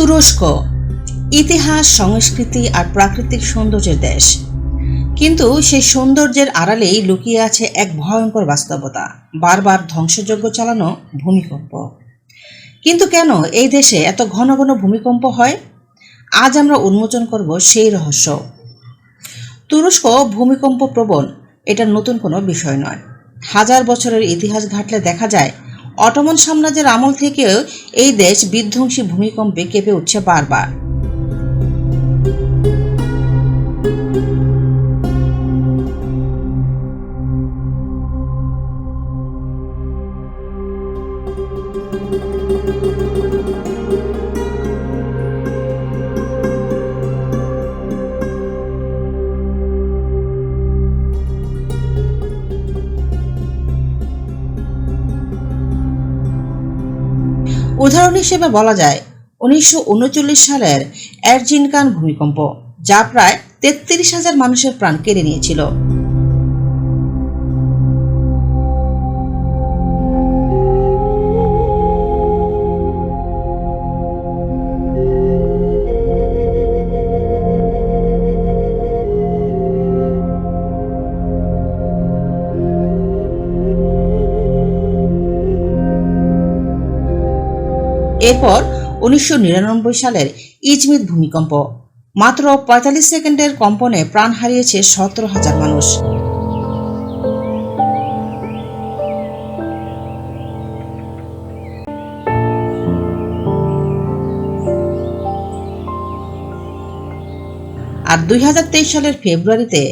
তুরস্ক, ইতিহাস, সংস্কৃতি আর প্রাকৃতিক সৌন্দর্যের দেশ। কিন্তু সেই সৌন্দর্যের আড়ালেই লুকিয়ে আছে এক ভয়ঙ্কর বাস্তবতা, বারবার ধ্বংসযজ্ঞ চালানো ভূমিকম্প। কিন্তু কেন এই দেশে এত ঘন ঘন ভূমিকম্প হয়? আজ আমরা উন্মোচন করব সেই রহস্য। তুরস্ক ভূমিকম্প প্রবণ, এটা নতুন কোনো বিষয় নয়। হাজার বছরের ইতিহাস ঘাটলে দেখা যায় অটোমন সাম্রাজ্যের আমল থেকেও এই দেশ বিধ্বংসী ভূমিকম্পে কেঁপে উঠছে বারবার। উদাহরণ হিসেবে বলা যায়, উনিশশো উনচল্লিশ সালের অ্যারজিনকান ভূমিকম্প, যা প্রায় তেত্রিশ হাজার মানুষের প্রাণ কেড়ে নিয়েছিল। এরপর উনিশশো নিরানব্বই সালের ইজমিত ভূমিকম্প। মাত্র পঁয়তাল্লিশ সেকেন্ডের কম্পনে প্রাণ হারিয়েছে সতেরো হাজার মানুষ। আর দুই হাজার তেইশ সালের ফেব্রুয়ারিতে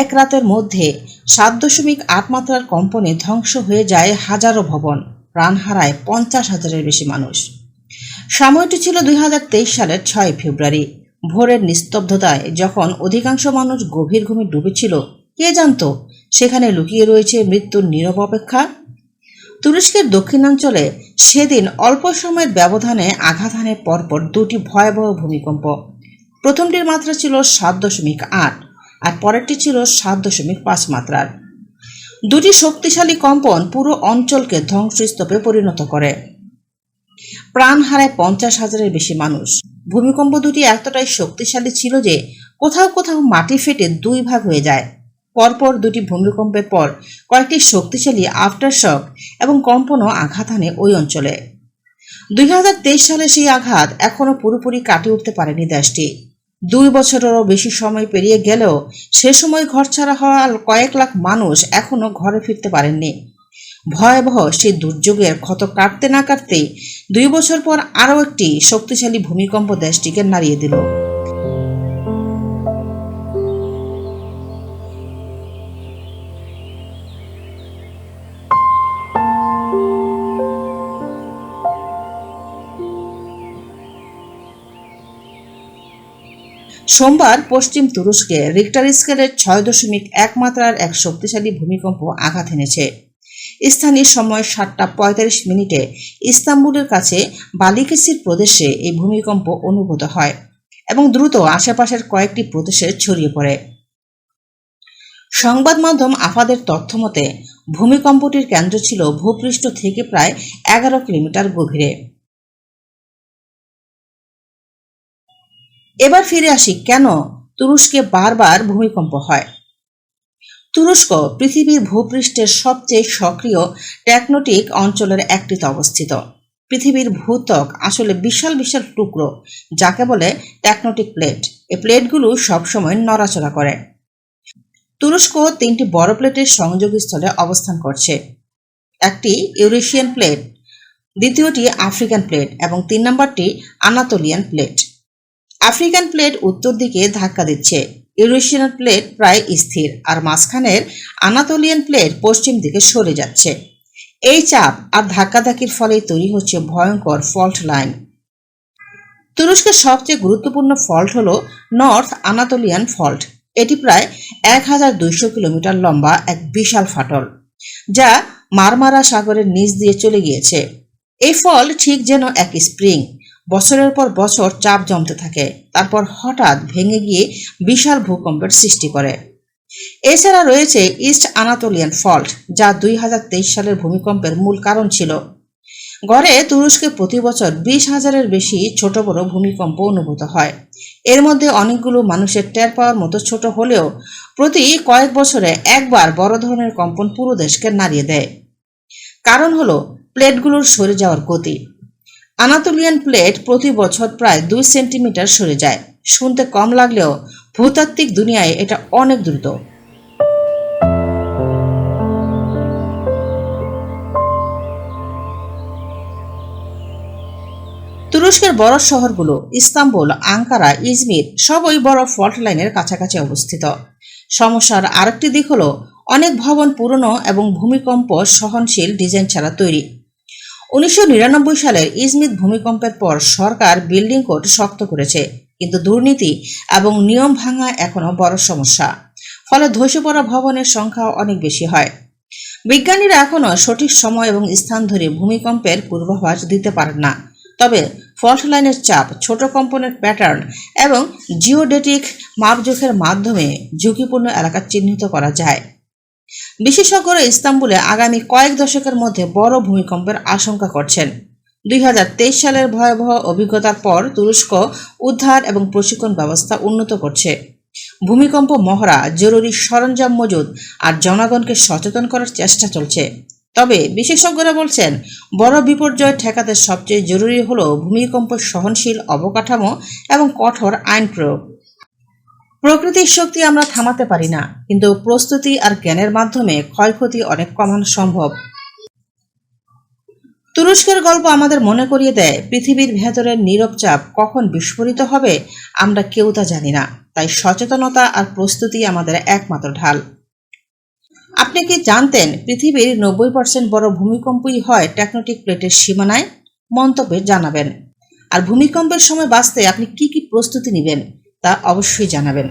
এক রাতের মধ্যে সাত দশমিক আট মাত্রার কম্পনে ধ্বংস হয়ে যায় হাজারো ভবন। প্রাণ হারায় পঞ্চাশ হাজারের বেশি মানুষ। সময়টি ছিল দুই হাজার তেইশ সালের ছয় ফেব্রুয়ারি। ভোরের নিস্তব্ধতায় যখন অধিকাংশ মানুষ গভীর ঘুমে ডুবেছিল, কে জানতো সেখানে লুকিয়ে রয়েছে মৃত্যুর নীরব অপেক্ষা? তুরস্কের দক্ষিণাঞ্চলে সেদিন অল্প সময়ের ব্যবধানে আঘাত হানে পরপর দুটি ভয়াবহ ভূমিকম্প। প্রথমটির মাত্রা ছিল সাত দশমিক আট, আর পরেরটি ছিল সাত দশমিক পাঁচ মাত্রার। দুটি শক্তিশালী কম্পন পুরো অঞ্চলকে ধ্বংসস্তূপে পরিণত করে। প্রাণ হারায় পঞ্চাশ হাজারের বেশি মানুষ। ভূমিকম্প দুটি এতটাই শক্তিশালী ছিল যে কোথাও কোথাও মাটি ফেটে দুই ভাগ হয়ে যায়। পরপর দুটি ভূমিকম্পের পর কয়েকটি শক্তিশালী আফটারশক এবং কম্পনও আঘাত আনে ওই অঞ্চলে। দুই হাজার তেইশ সালে সেই আঘাত এখনও পুরোপুরি কাটিয়ে উঠতে পারেনি দেশটি। দুই বছরেরও বেশি সময় পেরিয়ে গেলেও সে সময় ঘরছাড়া হওয়া কয়েক লাখ মানুষ এখনও ঘরে ফিরতে পারেননি। ভয়াবহ সেই দুর্যোগের ক্ষত কাটতে না কাটতেই দুই বছর পর আরও একটি শক্তিশালী ভূমিকম্প দেশটিকে নাড়িয়ে দিল। সোমবার পশ্চিম তুরস্কে রিক্টার স্কেলের ছয় দশমিক এক মাত্রার এক শক্তিশালী ভূমিকম্প আঘাত এনেছে। স্থানীয় সময় সাতটা পঁয়তাল্লিশ মিনিটে ইস্তাম্বুলের কাছে বালিকেসির প্রদেশে এই ভূমিকম্প অনুভূত হয় এবং দ্রুত আশেপাশের কয়েকটি প্রদেশে ছড়িয়ে পড়ে। সংবাদ মাধ্যম আফাদের তথ্য মতে, ভূমিকম্পটির কেন্দ্র ছিল ভূপৃষ্ঠ থেকে প্রায় এগারো কিলোমিটার গভীরে। এবার ফিরে আসি কেন তুরস্কে বারবার ভূমিকম্প হয়? তুরস্ক পৃথিবীর ভূপৃষ্ঠের সবচেয়ে সক্রিয় টেকনোটিক অঞ্চলের একটিতে অবস্থিত। পৃথিবীর ভূত্বক আসলে বিশাল বিশাল টুকরো, যাকে বলে টেকনোটিক প্লেট। এই প্লেটগুলো সবসময় নড়াচড়া করে। তুরস্ক তিনটি বড় প্লেটের সংযোগস্থলে অবস্থান করছে। একটি ইউরেশিয়ান প্লেট, দ্বিতীয়টি আফ্রিকান প্লেট এবং তিন নম্বরটি আনাতোলিয়ান প্লেট। আফ্রিকান প্লেট উত্তর দিকে ধাক্কা দিচ্ছে। ইউরেশিয়ান প্লেট প্রায় স্থির, আর মাঝখানের আনাতোলিয়ান প্লেট পশ্চিম দিকে সরে যাচ্ছে। এই চাপ আর ধাক্কাধাক্কির ফলে তৈরি হচ্ছে ভয়ঙ্কর ফল্ট লাইন। তুরস্কের সবচেয়ে গুরুত্বপূর্ণ ফল্ট হল নর্থ আনাতোলিয়ান ফল্ট। এটি প্রায় এক হাজার দুইশো কিলোমিটার লম্বা এক বিশাল ফাটল, যা মারমারা সাগরের নিচ দিয়ে চলে গিয়েছে। এই ফল ঠিক যেন এক স্প্রিং বছরের পর বছর চাপ জমতে থাকে। তারপর হঠাৎ ভেঙে গিয়ে বিশাল ভূকম্পের সৃষ্টি করে। এছাড়া রয়েছে ইস্ট আনাতোলিয়ান ফল্ট, যা দুই হাজার তেইশ সালের ভূমিকম্পের মূল কারণ ছিল। গড়ে তুরস্কে প্রতি বছর বিশ হাজারের বেশি ছোট বড় ভূমিকম্প অনুভূত হয়। এর মধ্যে অনেকগুলো মানুষের টের পাওয়ার মতো ছোট হলেও প্রতি কয়েক বছরে একবার বড় ধরনের কম্পন পুরো দেশকে নাড়িয়ে দেয়। কারণ হলো, প্লেটগুলোর সরে যাওয়ার গতি। আনাতোলিয়ান প্লেট প্রতি বছর প্রায় দুই সেন্টিমিটার সরে যায়। শুনতে কম লাগলেও ভূতাত্ত্বিক দুনিয়ায় এটা অনেক দ্রুত। তুরস্কের বড় শহরগুলো, ইস্তাম্বুল, আঙ্কারা, ইজমির, সবই বড় ফল্ট লাইনের কাছাকাছি অবস্থিত। সমস্যার আরেকটি দিক হলো, অনেক ভবন পুরনো এবং ভূমিকম্প সহনশীল ডিজাইন ছাড়া তৈরি। উনিশশো নিরানব্বই সালের ইজমিত ভূমিকম্পের পর সরকার বিল্ডিং কোড শক্ত করেছে, কিন্তু দুর্নীতি এবং নিয়ম ভাঙা এখনও বড় সমস্যা। ফলে ধসে পড়া ভবনের সংখ্যা অনেক বেশি হয়। বিজ্ঞানীরা এখনও সঠিক সময় এবং স্থান ধরে ভূমিকম্পের পূর্বাভাস দিতে পারেন না। তবে ফল্ট লাইনের চাপ, ছোট কম্পনের প্যাটার্ন এবং জিওডেটিক মাপজোখের মাধ্যমে ঝুঁকিপূর্ণ এলাকা চিহ্নিত করা যায়। বিশেষজ্ঞরা ইস্তাম্বুলে আগামী কয়েক দশকের মধ্যে বড় ভূমিকম্পের আশঙ্কা করছেন। দুই হাজার তেইশ সালের ভয়াবহ অভিজ্ঞতার পর তুরস্ক উদ্ধার এবং প্রশিক্ষণ ব্যবস্থা উন্নত করছে। ভূমিকম্প, মহড়া, জরুরি সরঞ্জাম মজুদ আর জনগণকে সচেতন করার চেষ্টা চলছে। তবে বিশেষজ্ঞরা বলছেন, বড় বিপর্যয় ঠেকাতে সবচেয়ে জরুরি হল ভূমিকম্প সহনশীল অবকাঠামো এবং কঠোর আইন প্রয়োগ। প্রকৃতির শক্তি আমরা থামাতে পারি না, কিন্তু প্রস্তুতি আর জ্ঞানের মাধ্যমে ক্ষয়ক্ষতি অনেক কমানো সম্ভব। তুরস্কের গল্প আমাদের মনে করিয়ে দেয়, পৃথিবীর ভেতরের নীরব চাপ কখন বিস্ফোরিত হবে আমরা কেউ তা জানি না, তাই সচেতনতা আর প্রস্তুতি আমাদের একমাত্র ঢাল। আপনি কি জানতেন পৃথিবীর নব্বই পার্সেন্ট বড় ভূমিকম্পই হয় টেকনোটিক প্লেটের সীমানায়? মন্তব্যে জানাবেন। আর ভূমিকম্পের সময় বাঁচতে আপনি কি কি প্রস্তুতি নেবেন? তা অবশ্যই জানাবেন।